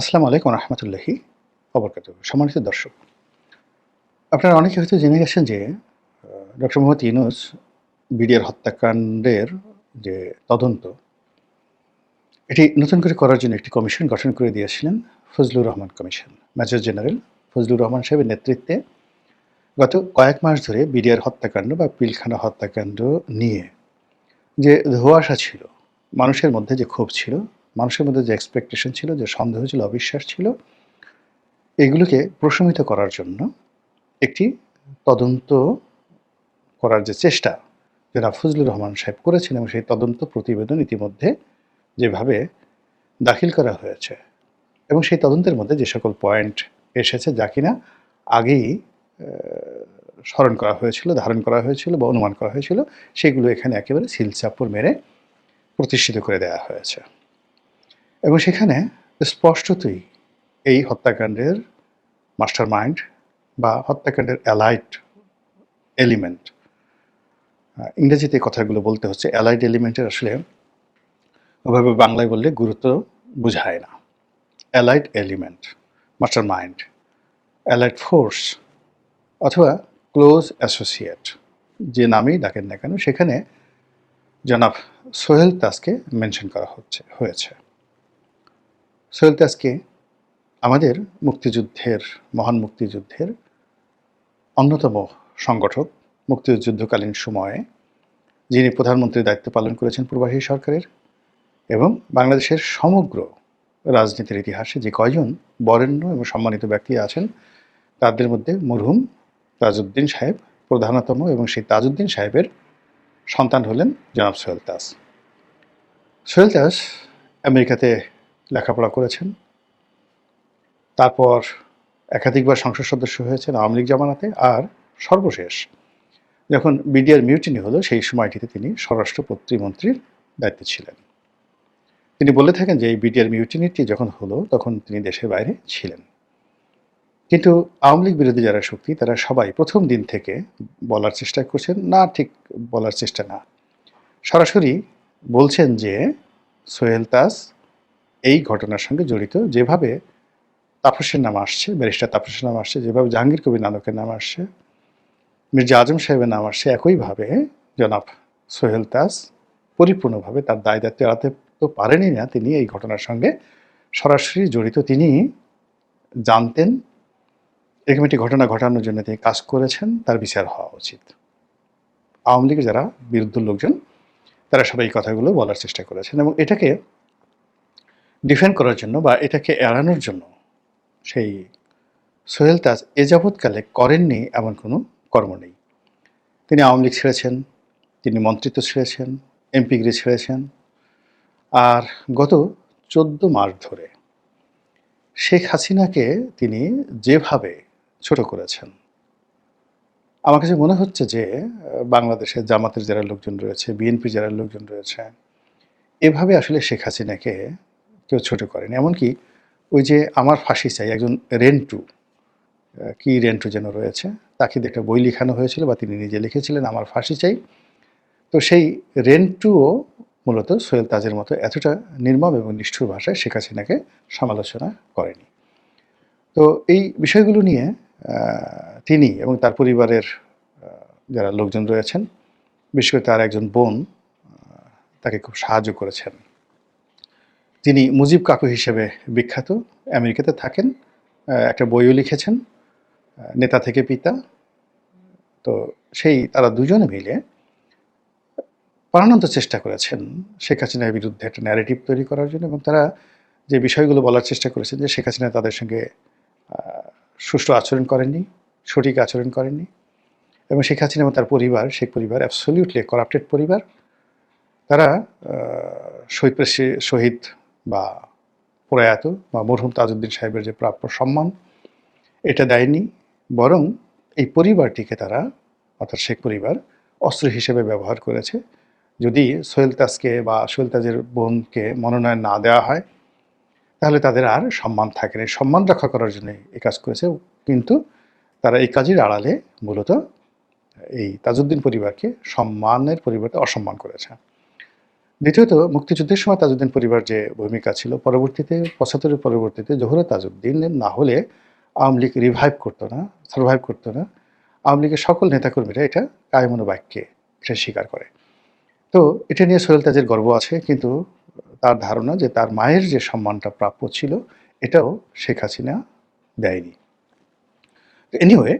আসসালামু আলাইকুম রহমতুল্লাহি অবরকাত সম্মানিত দর্শক, আপনারা অনেকে হয়তো জেনে গেছেন যে ডক্টর মোহাম্মদ ইউনুস বিডিআর হত্যাকাণ্ডের যে তদন্ত, এটি নতুন করে করার জন্য একটি কমিশন গঠন করে দিয়েছিলেন Fazlur Rahman commission. Major general Fazlur Rahman সাহেবের নেতৃত্বে গত কয়েক মাস ধরে বিডিআর হত্যাকাণ্ড বা পিলখানা হত্যাকাণ্ড নিয়ে যে ধোঁয়াশা ছিল, মানুষের মধ্যে যে ক্ষোভ ছিল মানুষের মধ্যে যে এক্সপেকটেশন ছিল, যে সন্দেহ ছিল, অবিশ্বাস ছিল, এগুলোকে প্রশমিত করার জন্য একটি তদন্ত করার যে চেষ্টা জনাব ফজলুর রহমান সাহেব করেছেন এবং সেই তদন্ত প্রতিবেদন ইতিমধ্যে যেভাবে দাখিল করা হয়েছে এবং সেই তদন্তের মধ্যে যে সকল পয়েন্ট এসেছে যা কিনা আগেই স্মরণ করা হয়েছিল, ধারণ করা হয়েছিল বা অনুমান করা হয়েছিল, সেগুলো এখানে একেবারে সিলচাপুর মেরে প্রতিষ্ঠিত করে দেওয়া হয়েছে। এবং সেখানে স্পষ্টতই এই হত্যাকাণ্ডের মাস্টার মাইন্ড বা হত্যাকাণ্ডের অ্যালাইট এলিমেন্ট ইংরেজিতে কথাগুলো বলতে হচ্ছে অ্যালাইড এলিমেন্টের আসলে ওভাবে বাংলায় বললে গুরুত্ব বোঝায় না। Allied element mastermind allied force অথবা ক্লোজ অ্যাসোসিয়েট, যে নামেই ডাকেন না কেন, সেখানে জনাব সোহেল তাসকে মেনশন করা হচ্ছে, হয়েছে। সোহেল তাসকে আমাদের মুক্তিযুদ্ধের, মহান মুক্তিযুদ্ধের অন্যতম সংগঠক মুক্তিযুদ্ধকালীন সময়ে, যিনি প্রধানমন্ত্রীর দায়িত্ব পালন করেছেন পূর্বাসী সরকারের এবং বাংলাদেশের সমগ্র রাজনীতির ইতিহাসে যে কয়জন বরেণ্য এবং সম্মানিত ব্যক্তি আছেন, তাদের মধ্যে মরহুম তাজউদ্দিন সাহেব প্রধানতম এবং সেই তাজউদ্দিন সাহেবের সন্তান হলেন জনাব সোহেল তাস সোহেল দাস আমেরিকাতে লেখাপড়া করেছেন। তারপর একাধিকবার সংসদ সদস্য হয়েছেন আওয়ামী লীগ জামানাতে আর সর্বশেষ। যখন বিডিআর মিউটিনি হলো, সেই সময়টিতে তিনি স্বরাষ্ট্র প্রতিমন্ত্রীর দায়িত্বে ছিলেন। তিনি বলে থাকেন যে, এই বিডিআর মিউটিনিটি যখন হলো, তখন তিনি দেশের বাইরে ছিলেন। কিন্তু আওয়ামী লীগ বিরোধী যারা শক্তি, তারা সবাই প্রথম দিন থেকে বলার চেষ্টা করছেন, না, ঠিক বলার চেষ্টা না। সরাসরি বলছেন যে, সোহেল তাস এই ঘটনার সঙ্গে জড়িত, যেভাবে তাপসের নাম আসছে, ব্যারিস্টার তাপসের নাম আসছে, যেভাবে জাহাঙ্গীর কবির নানকের নাম আসছে, মির্জা আজম সাহেবের নাম আসছে, একইভাবে, জনাব সোহেল তাস পরিপূর্ণভাবে তার দায় দায়িত্ব এড়াতে তো পারেনি না তিনি এই ঘটনার সঙ্গে সরাসরি জড়িত। তিনি জানতেন এরকম একটি ঘটনা ঘটানোর জন্য তিনি কাজ করেছেন, তার বিচার হওয়া উচিত। আওয়ামী লীগের যারা বিরুদ্ধ লোকজন, তারা সবাই এই কথাগুলো বলার চেষ্টা করেছেন এবং এটাকে ডিফেন্ড করার জন্য বা এটাকে এড়ানোর জন্য সেই সোহেল তাজ এ যাবৎকালে করেননি এমন কোনো কর্ম নেই। তিনি আওয়ামী লীগ ছেড়েছেন, তিনি মন্ত্রিত্ব ছেড়েছেন এমপিগিরি ছেড়েছেন। আর গত চোদ্দ মাস ধরে শেখ হাসিনাকে তিনি যেভাবে ছোট করেছেন, আমার কাছে মনে হচ্ছে যে বাংলাদেশের জামাতের যারা লোকজন রয়েছে বিএনপি যারা লোকজন রয়েছে, এভাবে আসলে শেখ হাসিনাকে কেউ ছোট করেনি। এমনকি ওই যে আমার ফাঁসি চাই, একজন রেন্টু কি রেন্টু যেন রয়েছে, তাকে একটা বই লেখানো হয়েছিল বা তিনি নিজে লিখেছিলেন, আমার ফাঁসি চাই। তো সেই রেন্টুও মূলত সোহেল তাজের মতো এতটা নির্মম এবং নিষ্ঠুর ভাষায় শেখ হাসিনাকে সমালোচনা করেনি। তো এই বিষয়গুলো নিয়ে তিনি এবং তার পরিবারের যারা লোকজন রয়েছেন, বিশেষ করে তার একজন বোন তাকে খুব সাহায্য করেছেন। তিনি মুজিব কাকু হিসেবে বিখ্যাত, আমেরিকাতে থাকেন একটা বইও লিখেছেন নেতা থেকে পিতা। তো সেই তারা দুজনে মিলে প্রাণান্ত চেষ্টা করেছেন শেখ হাসিনার বিরুদ্ধে একটা ন্যারেটিভ তৈরি করার জন্য এবং তারা যে বিষয়গুলো বলার চেষ্টা করেছেন যে শেখ হাসিনা তাদের সঙ্গে সুষ্ঠু আচরণ করেননি, সঠিক আচরণ করেননি এবং শেখ হাসিনা এবং তার পরিবার, শেখ পরিবার অ্যাবসলিউটলি করাপ্টেড পরিবার। তারা শহীদ শহীদ বা প্রয়াত বা মরহুম তাজউদ্দিন সাহেবের যে প্রাপ্য সম্মান, এটা দেয়নি, বরং এই পরিবারটিকে তারা, অর্থাৎ শেখ পরিবার, অস্ত্র হিসেবে ব্যবহার করেছে। যদি সোহেল তাজকে বা সোহেল তাজের বোনকে মনোনয়ন না দেওয়া হয়, তাহলে তাদের আর সম্মান থাকে না। সম্মান রক্ষা করার জন্য এই কাজ করেছে। কিন্তু তারা এই কাজের আড়ালে মূলত এই তাজউদ্দিন পরিবারকে সম্মানের পরিবর্তে অসম্মান করেছে। দ্বিতীয়ত, মুক্তিযুদ্ধের সময় তাজউদ্দিন পরিবার যে ভূমিকা ছিল, পরবর্তীতে, পঁচাত্তরের পরবর্তীতে জোহরা তাজউদ্দিন না হলে আওয়ামী লীগ রিভাইভ করতো না সার্ভাইভ করতো না। আওয়ামী লীগের সকল নেতাকর্মীরা এটা কায়মনো বাক্যে এটা স্বীকার করে। তো এটা নিয়ে সোহেল তাজের গর্ব আছে, কিন্তু তার ধারণা যে তার মায়ের যে সম্মানটা প্রাপ্য ছিল, এটাও শেখ হাসিনা দেয়নি। এনিওয়ে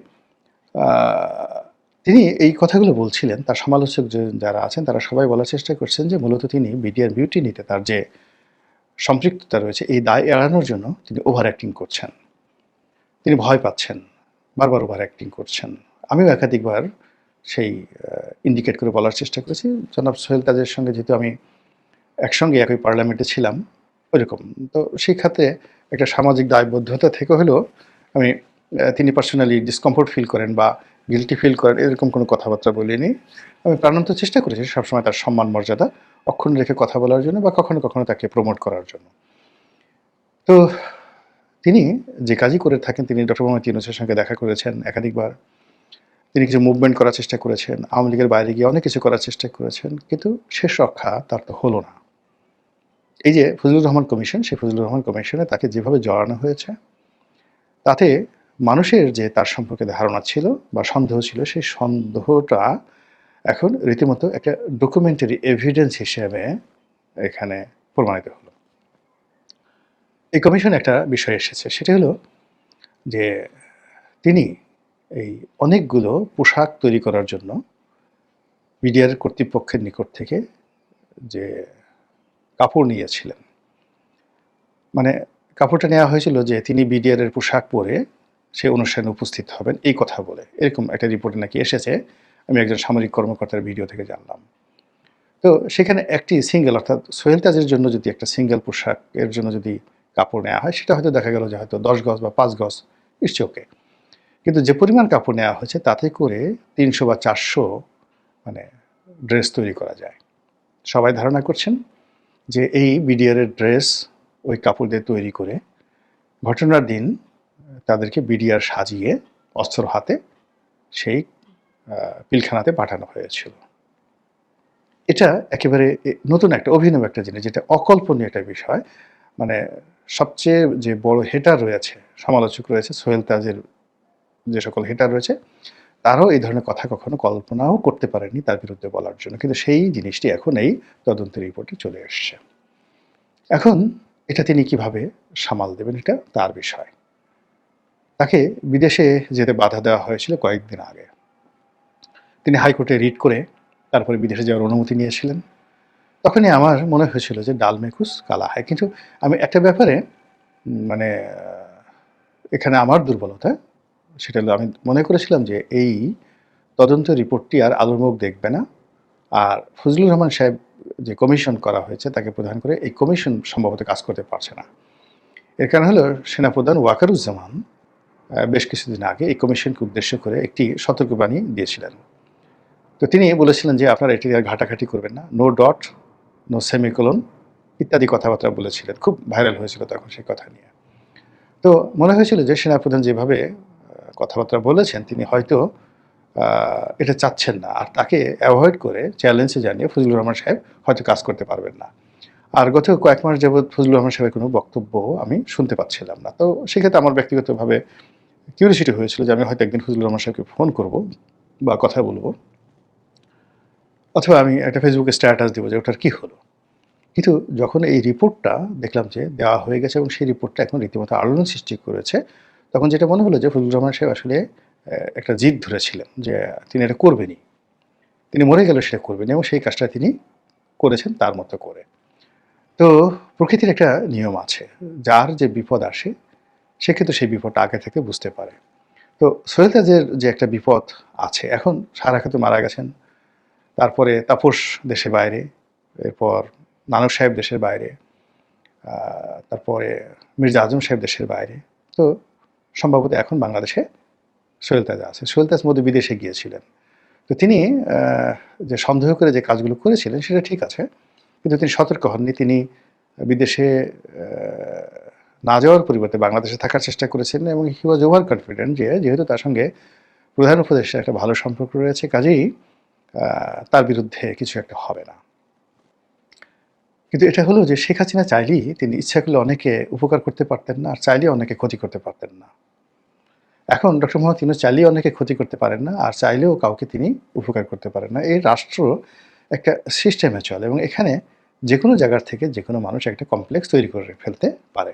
তিনি এই কথাগুলো বলছিলেন, তার সমালোচক যারা আছেন, তারা সবাই বলার চেষ্টা করছেন যে মূলত তিনি বিডিআর বিউটি নিতে তার যে সম্পৃক্ততা রয়েছে, এই দায় এড়ানোর জন্য তিনি ওভার অ্যাক্টিং করছেন। তিনি ভয় পাচ্ছেন, বারবার ওভার অ্যাক্টিং করছেন। আমিও একাধিকবার সেই ইন্ডিকেট করে বলার চেষ্টা করেছি। জনাব সোহেল তাজের সঙ্গে যেহেতু আমি একসঙ্গে একই পার্লামেন্টে ছিলাম, ওইরকম। তো সেই ক্ষেত্রে একটা সামাজিক দায়বদ্ধতা থেকে হলেও আমি তিনি পার্সোনালি ডিসকমফোর্ট ফিল করেন বা গিলটি ফিল করেন এরকম কোনো কথাবার্তা বলিনি। আমি প্রাণান্ত চেষ্টা করেছি সবসময় তার সম্মান, মর্যাদা অক্ষুণ্ণ রেখে কথা বলার জন্য বা কখনো কখনো তাকে প্রমোট করার জন্য। তো তিনি যে কাজই করে থাকেন, তিনি ডক্টর মোহাম্মদ ইউনুসের সঙ্গে দেখা করেছেন একাধিকবার। তিনি কিছু মুভমেন্ট করার চেষ্টা করেছেন, আওয়ামী লীগের বাইরে গিয়ে অনেক কিছু করার চেষ্টা করেছেন, কিন্তু শেষ রক্ষা তার তো হলো না। এই যে ফজলুর রহমান কমিশন, সেই ফজলুর রহমান কমিশনে তাকে যেভাবে জড়ানো হয়েছে, তাতে মানুষের যে তার সম্পর্কে ধারণা ছিল বা সন্দেহ ছিল, সেই সন্দেহটা এখন রীতিমতো একটা ডকুমেন্টারি এভিডেন্স হিসেবে এখানে প্রমাণিত হলো। এই কমিশন একটা বিষয় এসেছে, সেটা হলো যে তিনি এই অনেকগুলো পোশাক তৈরি করার জন্য মিডিয়ার কর্তৃপক্ষের নিকট থেকে যে কাপড় নিয়েছিলেন। মানে কাপড়টা নেওয়া হয়েছিল যে তিনি বিডিআরের পোশাক পরে সে অনুষ্ঠানে উপস্থিত হবেন। এই কথা বলে। এরকম একটা রিপোর্টে নাকি এসেছে। আমি একজন সামরিক কর্মকর্তার ভিডিও থেকে জানলাম। তো সেখানে একটি সিঙ্গেল অর্থাৎ সোহেল তাজের জন্য যদি একটা সিঙ্গেল পোশাক এর জন্য যদি কাপড় নেওয়া হয়, সেটা হয়তো দেখা গেল যে হয়তো দশ গজ বা পাঁচ গজ ইটস ওকে কিন্তু যে পরিমাণ কাপড় নেওয়া হয়েছে, তাতে করে তিনশো বা চারশো মানে ড্রেস তৈরি করা যায়। সবাই ধারণা করছেন যে এই বিডিআরের ড্রেস ওই কাপড় দিয়ে তৈরি করে ঘটনার দিন তাদেরকে বিডিআর সাজিয়ে অস্ত্র হাতে সেই পিলখানাতে পাঠানো হয়েছিল। এটা একেবারে নতুন একটা, অভিনব একটা জিনিস, যেটা অকল্পনীয় একটা বিষয়। মানে সবচেয়ে যে বড় হেটার রয়েছে, সমালোচক রয়েছে সোহেল তাজের যে সকল হেটার রয়েছে, তারাও এই ধরনের কথা কখনো কল্পনাও করতে পারেনি তার বিরুদ্ধে বলার জন্য। কিন্তু সেই জিনিসটি এখন এই তদন্তের রিপোর্টে চলে এসছে। এখন এটা তিনি কীভাবে সামাল দেবেন, এটা তার বিষয়। তাকে বিদেশে যেতে বাধা দেওয়া হয়েছিল কয়েকদিন আগে। তিনি হাইকোর্টে রিট করে তারপরে বিদেশে যাওয়ার অনুমতি নিয়েছিলেন। তখনই আমার মনে হয়েছিল যে ডাল মেকুস কালা হয়। কিন্তু আমি একটা ব্যাপারে মানে এখানে আমার দুর্বলতা, সেটা হলো আমি মনে করেছিলাম যে এই তদন্ত রিপোর্টটি আর আলোর মুখ দেখবে না। আর ফজলুর রহমান সাহেব যে কমিশন করা হয়েছে, তাকে প্রধান করে এই কমিশন সম্ভবত কাজ করতে পারছে না। এর কারণ হলো সেনাপ্রধান ওয়াকারুজ্জামান বেশ কিছুদিন আগে এই কমিশনকে উদ্দেশ্য করে একটি সতর্কবাণী দিয়েছিলেন। তো তিনি বলেছিলেন যে আপনারা এটি আর ঘাটাঘাটি করবেন না। নো ডট নো সেমিকোলন ইত্যাদি কথাবার্তা বলেছিলেন। খুব ভাইরাল হয়েছিল তখন সেই কথা নিয়ে। তো মনে হয়েছিল যে সেনাপ্রধান যেভাবে কথাবার্তা বলেছেন, তিনি হয়তো এটা চাচ্ছেন না। আর তাকে অ্যাভয়েড করে চ্যালেঞ্জে জানিয়ে ফজলুর রহমান সাহেব হয়তো কাজ করতে পারবেন না। আর গত কয়েক মাস যাবৎ ফজলুর রহমান সাহেবের কোনো বক্তব্য আমি শুনতে পাচ্ছিলাম না। তো সেক্ষেত্রে আমার ব্যক্তিগতভাবে কিউরিয়াসিটি হয়েছিল যে আমি হয়তো একদিন ফজলুর রহমান সাহেবকে ফোন করব বা কথা বলব। অথবা আমি একটা ফেসবুকে স্ট্যাটাস দেবো যে ওটার কী হলো। কিন্তু যখন এই রিপোর্টটা দেখলাম যে দেওয়া হয়ে গেছে এবং সেই রিপোর্টটা এখন রীতিমতো আলোড়ন সৃষ্টি করেছে, তখন যেটা মনে হলো যে ফজলুর রহমান সাহেব আসলে একটা জিদ ধরেছিলেন যে তিনি এটা করবেনই। তিনি মরে গেলে সেটা করবেন এবং সেই কাজটা তিনি করেছেন তার মতো করে। তো প্রকৃতির একটা নিয়ম আছে, যার যে বিপদ আসে সে কিন্তু সেই বিপদটা আগে থেকে বুঝতে পারে। তো সৈয়দাজের যে একটা বিপদ আছে, এখন সারা খাতে মারা গেছেন। তারপরে তাপস দেশের বাইরে, এরপর নানক সাহেব দেশের বাইরে তারপরে মির্জা আজম সাহেব দেশের বাইরে। তো সম্ভবত এখন বাংলাদেশে সোহেল তাজ আছে। সোহেল তাজ মধ্যে বিদেশে গিয়েছিলেন। তো তিনি যে সন্দেহ করে যে কাজগুলো করেছিলেন সেটা ঠিক আছে, কিন্তু তিনি সতর্ক হননি। তিনি বিদেশে না যাওয়ার পরিবর্তে বাংলাদেশে থাকার চেষ্টা করেছেন এবং হি ওয়াজ ওভার কনফিডেন্ট যে, যেহেতু তার সঙ্গে প্রধান উপদেষ্টা একটা ভালো সম্পর্ক রয়েছে, কাজেই তার বিরুদ্ধে কিছু একটা হবে না। কিন্তু এটা হলো যে শেখ হাসিনা চাইলেই তিনি ইচ্ছা করলে অনেকে উপকার করতে পারতেন না, আর চাইলেই অনেকে ক্ষতি করতে পারতেন না। এখন ডক্টর মোহাম্মদ তিনি চাইলেই অনেকে ক্ষতি করতে পারেন না, আর চাইলেও কাউকে তিনি উপকার করতে পারেন না। এই রাষ্ট্র একটা সিস্টেমে চলে এবং এখানে যে কোনো জায়গার থেকে যে কোনো মানুষ একটা কমপ্লেক্স তৈরি করে ফেলতে পারে।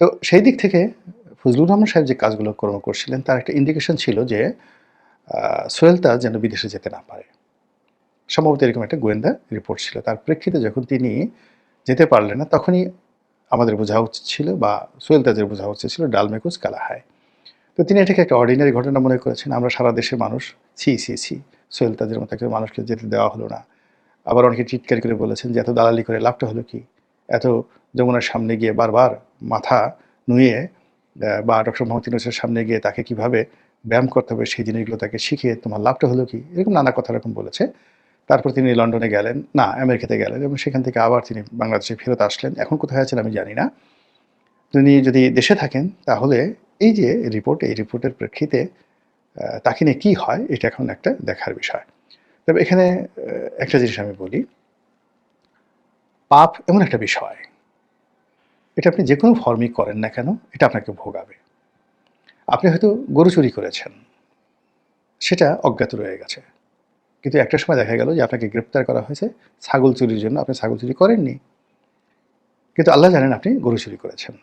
তো সেই দিক থেকে ফজলুর রহমান সাহেব যে কাজগুলো কর্ম করছিলেন তার একটা ইন্ডিকেশন ছিল যে আহ, সোহেল তাজ যেন বিদেশে যেতে না পারে। সম্ভবত এরকম একটা গোয়েন্দা রিপোর্ট ছিল। তার প্রেক্ষিতে যখন তিনি যেতে পারলেন না তখনই আমাদের বোঝা উচিত ছিল বা সোহেল তাজের বোঝা উচিত ছিল ডালমেকুস কালাহায়। তো তিনি এটাকে একটা অর্ডিনারি ঘটনা মনে করেছেন আমরা সারা দেশের মানুষ ছি ছি ছি সোহেল তাজের মতো একটা মানুষকে যেতে দেওয়া হলো না। আবার অনেকে চিৎকার করে বলেছেন যে এত দালালি করে লাভটা হলো কি? এত যমুনার সামনে গিয়ে বারবার মাথা নুয়ে বা ডক্টর মোহাম্মদ ইউনুসের সামনে গিয়ে তাকে কীভাবে ব্যায়াম করতে হবে সেই জিনিসগুলো তাকে শিখিয়ে তোমার লাভটা হলো কি? এরকম নানা কথা এরকম বলেছে। তারপর তিনি লন্ডনে গেলেন, না, আমেরিকাতে গেলেন এবং সেখান থেকে আবার তিনি বাংলাদেশে ফেরত আসলেন। এখন কোথায় আছেন আমি জানি না। তিনি যদি দেশে থাকেন, তাহলে এই যে রিপোর্ট, এই রিপোর্টের প্রেক্ষিতে তাকে নিয়ে কী হয়, এটা এখন একটা দেখার বিষয়। তবে এখানে একটা জিনিস আমি বলি। পাপ এমন একটা বিষয় এটা আপনি যে কোনো ফর্মই করেন না কেন, এটা আপনাকে ভোগাবে। আপনি হয়তো গরু চুরি করেছেন, সেটা অজ্ঞাত রয়ে গেছে। কিন্তু একটা সময় দেখা গেল যে আপনাকে গ্রেপ্তার করা হয়েছে, ছাগল চুরির জন্য আপনি ছাগল চুরি করেননি। কিন্তু আল্লাহ জানেন আপনি গরু চুরি করেছেন।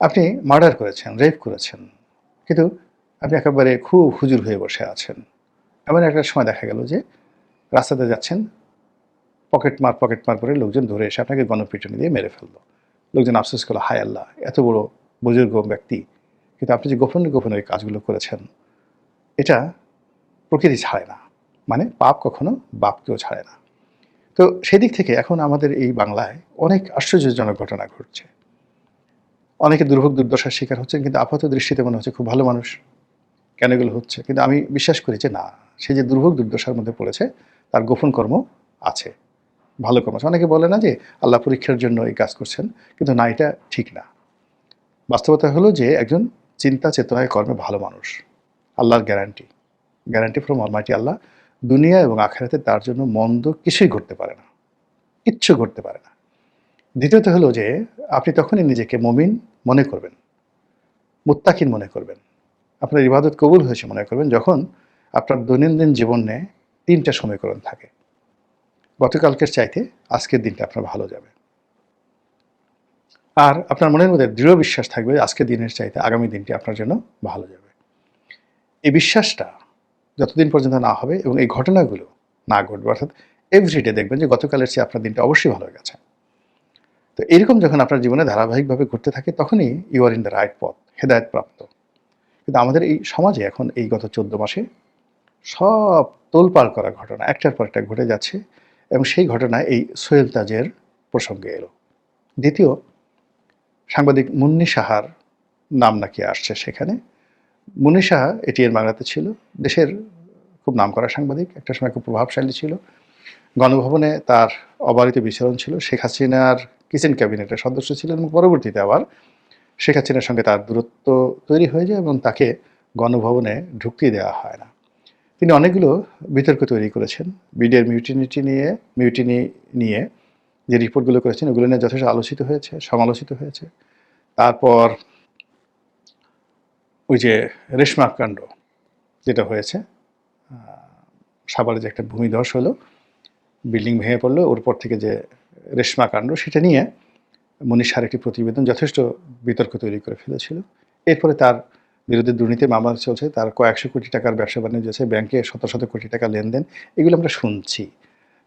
আপনি মার্ডার করেছেন রেপ করেছেন। কিন্তু আপনি একেবারে খুব হুজুর হয়ে বসে আছেন। এমন একটা সময় দেখা গেল যে রাস্তাতে যাচ্ছেন, পকেট মার পকেট মার করে লোকজন ধরে এসে আপনাকে গণপিটুনি দিয়ে মেরে ফেলল। লোকজন আফসোস করল, হায় আল্লাহ, এত বড় বুজুর্গ ব্যক্তি। কিন্তু আপনি যে গোপনে গোপনে ওই কাজগুলো করেছেন, এটা প্রকৃতি ছাড়ে না। মানে পাপ কখনো বাপকেও ছাড়ে না। তো সেদিক থেকে এখন আমাদের এই বাংলায় অনেক আশ্চর্যজনক ঘটনা ঘটছে। অনেকে দুর্ভোগ দুর্দশার শিকার হচ্ছেন, কিন্তু আপাত দৃষ্টিতে মনে হচ্ছে খুব ভালো মানুষ। কেন এগুলো হচ্ছে? কিন্তু আমি বিশ্বাস করি যে না, সে যে দুর্ভোগ দুর্দশার মধ্যে পড়েছে, তার গোপন কর্ম আছে। ভালো কর্ম আছে। অনেকে বলে না যে আল্লাহ পরীক্ষার জন্য এই কাজ করছেন, কিন্তু না, এটা ঠিক না। বাস্তবতা হলো যে একজন চিন্তা চেতনায় কর্মে ভালো মানুষ। আল্লাহর guarantee guarantee from Almighty Allah দুনিয়া এবং আখেরাতে তার জন্য মন্দ কিছুই ঘটতে পারে না। কিচ্ছু ঘটতে পারে না। দ্বিতীয়ত হলো যে আপনি তখনই নিজেকে মমিন মনে করবেন। মুত্তাকিন মনে করবেন। আপনার ইবাদত কবুল হয়েছে মনে করবেন, যখন আপনার দৈনন্দিন জীবনে তিনটা সমীকরণ থাকে। গতকালকের চাইতে আজকের দিনটা আপনার ভালো যাবে। আর আপনার মনের মধ্যে দৃঢ় বিশ্বাস থাকবে আজকের দিনের চাইতে আগামী দিনটি আপনার জন্য ভালো যাবে। এই বিশ্বাসটা যতদিন পর্যন্ত না হবে এবং এই ঘটনাগুলো না ঘটবে, অর্থাৎ এভরিডে দেখবেন যে গতকালের চেয়ে আপনার দিনটা অবশ্যই ভালো গেছে। তো এরকম যখন আপনার জীবনে ধারাবাহিকভাবে ঘটতে থাকে, তখনই you are in the right পথ হেদায়ত প্রাপ্ত। কিন্তু আমাদের এই সমাজে এখন এই গত চোদ্দ মাসে সব তোলপাড় করা ঘটনা, একটার পর একটা ঘটে যাচ্ছে। এবং সেই ঘটনায় এই সোহেল তাজের প্রসঙ্গে এলো। দ্বিতীয়, সাংবাদিক মুন্নি সাহার নাম নাকি আসছে সেখানে। মুন্নি সাহা এটিএন বাংলাতে ছিল, দেশের খুব নাম করা সাংবাদিক, একটা সময় খুব প্রভাবশালী ছিল। গণভবনে তার অবারিত বিচরণ ছিল, শেখ হাসিনার কিচেন ক্যাবিনেটের সদস্য ছিলেন এবং পরবর্তীতে আবার শেখ হাসিনার সঙ্গে তার দূরত্ব তৈরি হয়ে যায় এবং তাকে গণভবনে ঢুকতে দেওয়া হয় না। তিনি অনেকগুলো বিতর্ক তৈরি করেছেন। বিডিআর মিউটিনিটি নিয়ে, মিউটিনি নিয়ে যে রিপোর্টগুলো করেছেন, ওগুলো নিয়ে যথেষ্ট আলোচিত হয়েছে, সমালোচিত হয়েছে। তারপর ওই যে রেশমা কাণ্ড যেটা হয়েছে সাভারে যে একটা ভূমিধস হলো, বিল্ডিং ভেঙে পড়ল, ওর পর থেকে যে রেশমা কাণ্ড, সেটা নিয়ে মনীষার একটি প্রতিবেদন যথেষ্ট বিতর্ক তৈরি করে ফেলেছিল। এরপরে তার বিরুদ্ধে দুর্নীতি মামলা চলছে, তার কয়েকশো কোটি টাকার ব্যবসা বাণিজ্য আছে, ব্যাংকে শত শত কোটি টাকা লেনদেন, এগুলো আমরা শুনছি।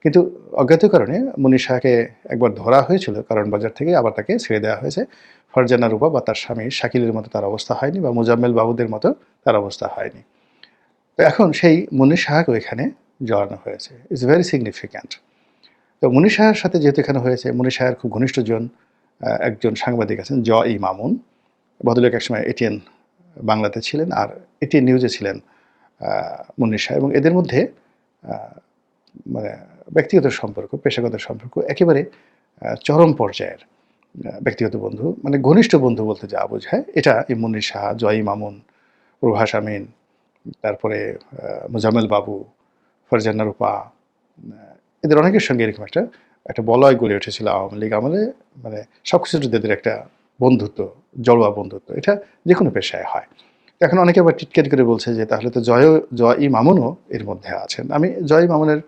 কিন্তু অজ্ঞাত কারণে মনীষাকে একবার ধরা হয়েছিল, কারণ বাজার থেকে আবার তাকে ছেড়ে দেওয়া হয়েছে। ফরজানা রূপা বা তার স্বামী শাকিলের মতো তার অবস্থা হয়নি বা মুজাম্মেল বাবুদের মতো তার অবস্থা হয়নি। তো এখন সেই মুনির সাহাকেও এখানে জড়ানো হয়েছে। ইটস ভেরি সিগনিফিক্যান্ট তো মুনির সাহার সাথে যেহেতু এখানে হয়েছে, মুনির সাহার খুব ঘনিষ্ঠজন একজন সাংবাদিক আছেন জ ই মামুন। ভদ্রলোক একসময় এটিএন বাংলাতে ছিলেন আর এটি নিউজে ছিলেন মুনির শাহ। এবং এদের মধ্যে মানে ব্যক্তিগত সম্পর্ক পেশাগত সম্পর্ক একেবারে চরম পর্যায়ের ব্যক্তিগত বন্ধু মানে ঘনিষ্ঠ বন্ধু বলতে যা বোঝায় এটা এই মুনির শাহ জয়ী মামুন প্রভাস আমিন তারপরে আহ, মোজাম্মেল বাবু ফরজানা রূপা এদের অনেকের সঙ্গে এরকম একটা একটা বলয় গড়ে উঠেছিল আওয়ামী লীগ আমলে মানে সব কিছুর তাদের একটা বন্ধুত্ব জড়োয়া বন্ধুত্ব, এটা যে কোনো পেশায় হয়। এখন অনেকে আবার টিটকেট করে বলছে যে, তাহলে তো জয় জয় মামুনও এর মধ্যে আছেন। আমি জয় মামুনের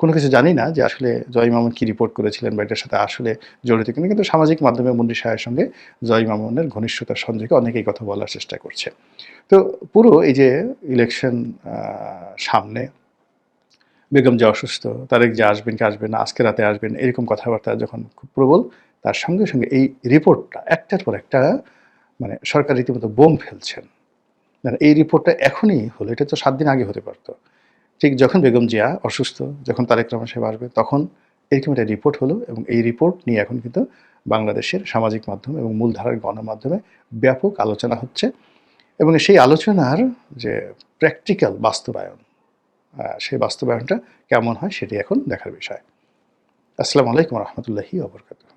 কোনো কিছু জানি না যে, আসলে জয় মামুন কি রিপোর্ট করেছিলেন বা এটার সাথে আসলে জড়িত কিনা, কিন্তু সামাজিক মাধ্যমে মুন্ডি সাহের সঙ্গে জয় মামুনের ঘনিষ্ঠতার সংযোগে অনেকেই কথা বলার চেষ্টা করছে। তো পুরো এই যে ইলেকশন সামনে, বেগম যে অসুস্থ, তারেক যে আসবেন, কি আসবেন, আজকে রাতে আসবেন, এরকম কথাবার্তা যখন খুব প্রবল তার সঙ্গে সঙ্গে এই রিপোর্টটা একটার পর একটা মানে সরকার রীতিমতো বোম ফেলছেন। মানে এই রিপোর্টটা এখনই হলো, এটা তো সাত দিন আগে হতে পারতো। ঠিক যখন বেগম জিয়া অসুস্থ, যখন তারেক রহমান সাহেব আসবে, তখন এরকম একটা রিপোর্ট হলো এবং এই রিপোর্ট নিয়ে এখন কিন্তু বাংলাদেশের সামাজিক মাধ্যম এবং মূলধারার গণমাধ্যমে ব্যাপক আলোচনা হচ্ছে এবং সেই আলোচনার যে প্র্যাকটিক্যাল বাস্তবায়ন সেই বাস্তবায়নটা কেমন হয় সেটি এখন দেখার বিষয়। আসসালামু আলাইকুম রহমতুল্লাহি ওবরকাতুহ